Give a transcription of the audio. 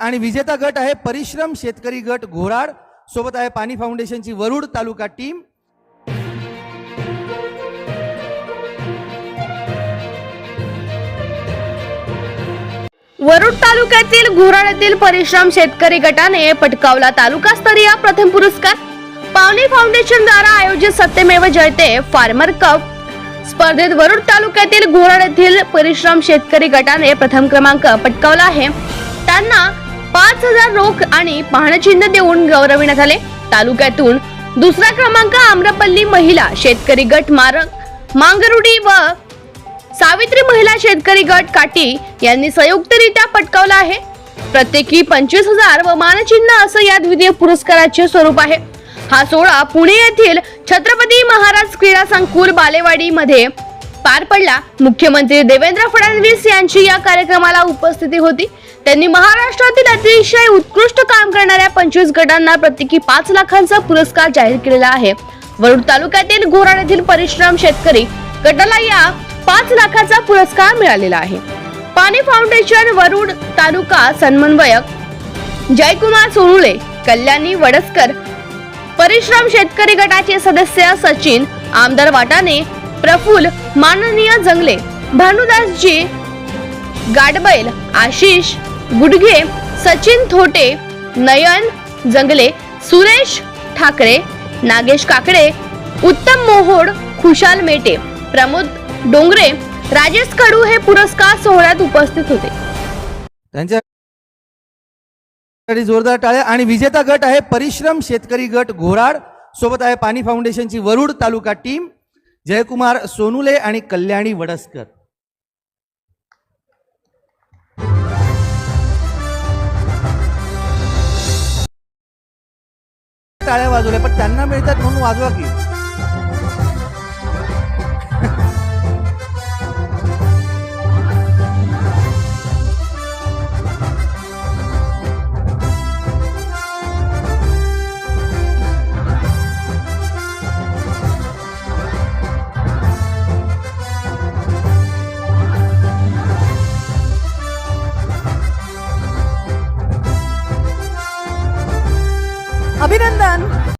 आणि विजेता गट आहे परिश्रम शेतकरी गट घोराड. सोबत आहे पाणी फाउंडेशनची वरुड तालुका टीम. वरुड तालुक्यातील घोराड परिश्रम शेतकरी गटाने पटकावला तालुकास्तरीय प्रथम पुरस्कार. पावनी फाउंडेशन द्वारा आयोजित सत्यमेव जयते फार्मर कप. स्पर्धेत वरुड तालुक्यातील घोराड येथील परिश्रम शेतकरी गटाने प्रथम क्रमांक पटकावला आहे. त्यांना पाच हजार रोख आणि पाहणचिन्ह देऊन गौरविण्यात आले. तालुक्यातून दुसरा क्रमांक आम्रपल्ली महिला शेतकरी गट मारक मांगरुडी व सावित्री महिला शेतकरी गट काटी यांनी संयुक्तरित्या पटकावला आहे. प्रत्येकी पंचवीस हजार व मानचिन्ह असं या द्वितीय पुरस्काराचे स्वरूप आहे. हा सोहळा पुणे येथील छत्रपती महाराज क्रीडा संकुल बालेवाडी मध्ये पार पडला. मुख्यमंत्री देवेंद्र फडणवीस यांची या कार्यक्रमाला उपस्थिती होती. त्यांनी महाराष्ट्रातील अतिशय उत्कृष्ट काम करणाऱ्या पंचवीस गटांना प्रत्येकी पाच लाखांचा पुरस्कार जाहीर केलेला आहे. वरुड तालुक्यातील घोराड येथील परिश्रम शेतकरी गटाला या पाच लाखाचा पुरस्कार मिळालेला आहे. पाणी फाउंडेशन वरुड तालुका समन्वयक जयकुमार सोनुळे कल्याणी वडसकर परिश्रम शेतकरी गटाचे सदस्य सचिन आमदार वाटाणे प्रफुल माननीय जंगले भानुदासजी गाडबैल आशिष गुडघे सचिन थोटे नयन जंगले सुरेश ठाकरे नागेश काकडे उत्तम मोहोड खुशाल मेटे प्रमोद डोंगरे राजेश कडू हे पुरस्कार सोहळ्यात उपस्थित होते. जोरदार टाळ्या आणि विजेता गट आहे परिश्रम शेतकरी गट घोराड. सोबत आहे पाणी फाउंडेशनची वरुड तालुका टीम. जयकुमार सोनुले आणि कल्याणी वडसकर. टाळ्या वाजवल्या पण त्यांना मिळतात म्हणून वाजवा की. অভিনন্দন।